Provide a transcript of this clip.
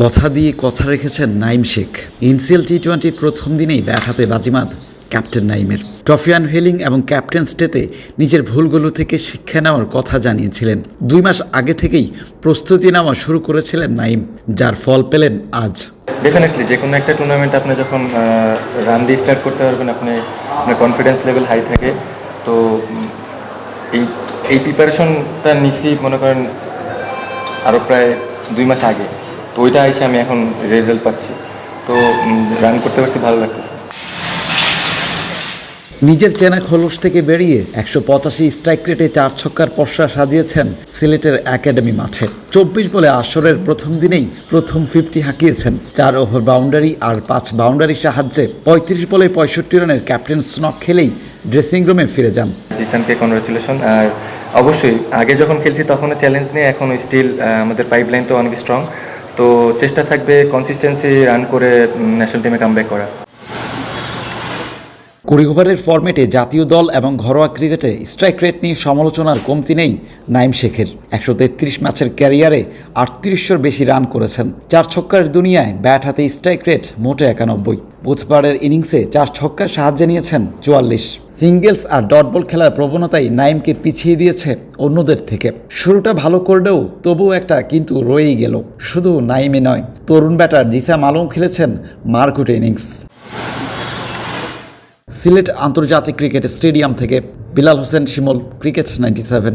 কথা দিয়ে কথা রেখেছেন নাইম শেখ। ইনসিএল টি টোয়েন্টির প্রথম দিনেই ব্যাট হাতে বাজিমাত ক্যাপ্টেন নাইমের। ট্রফিয়ান হেলিং এবং ক্যাপ্টেন স্টেতে নিজের ভুলগুলো থেকে শিক্ষা নেওয়ার কথা জানিয়েছিলেন। দুই মাস আগে থেকেই প্রস্তুতি নেওয়া শুরু করেছিলেন নাইম, যার ফল পেলেন আজ। ডেফিনেটলি যে কোনো একটা টুর্নামেন্ট আপনি যখন রান দিয়ে স্টার্ট করতে পারবেন, আপনি, আপনার কনফিডেন্স লেভেল হাই থাকে। তো এই এই প্রিপারেশনটা নিছি, মনে করেন আরও প্রায় দুই মাস আগে। তো ওইটা এসে আমি এখন রেজাল্ট পাচ্ছি। তো রান করতে পারছি ভালো লাগতেছে। নিজের চেনা খোলস থেকে বেরিয়ে একশো পঁচাশি স্ট্রাইক রেটে চার ছক্কার পশ্চা সাজিয়েছেন সিলেটের একাডেমি মাঠে। চব্বিশ বলে আসরের প্রথম দিনেই প্রথম ফিফটি হাঁকিয়েছেন। চার ওভার বাউন্ডারি আর পাঁচ বাউন্ডারি সাহায্যে পঁয়ত্রিশ বলে পঁয়ষট্টি রানের ক্যাপ্টেন স্নক খেলেই ড্রেসিং রুমে ফিরে যান। জিসানকে কনগ্রাচুলেশন আর অবশ্যই আগে যখন খেলছি তখনও চ্যালেঞ্জ নিয়ে এখন স্টিল আমাদের পাইপলাইন তো অনেক স্ট্রং তো চেষ্টা থাকবে কনসিস্টেন্সি রান করে ন্যাশনাল টিমে কামব্যাক করা কুড়ি ওভারের ফরম্যাটে জাতীয় দল এবং ঘরোয়া ক্রিকেটে স্ট্রাইক রেট নিয়ে সমালোচনার কমতি নেই নাইম শেখের। একশো তেত্রিশ ম্যাচের ক্যারিয়ারে আটত্রিশশোর বেশি রান করেছেন। চার ছক্কার দুনিয়ায় ব্যাট হাতে স্ট্রাইক রেট মোটে একানব্বই। বুধবারের ইনিংসে চার ছক্কার সাহায্যে নিয়েছেন চুয়াল্লিশ। সিঙ্গেলস আর ডট বল খেলার প্রবণতাই নাইমকে পিছিয়ে দিয়েছে অন্যদের থেকে। শুরুটা ভালো করলেও তবুও একটা কিন্তু রয়েই গেল। শুধু নাইমে নয়, তরুণ ব্যাটার জিসাম আলম খেলেছেন মার্কুট ইনিংস। সিলেট আন্তর্জাতিক ক্রিকেট স্টেডিয়াম থেকে Bilal Hossain Shimul, cricket ninety seven.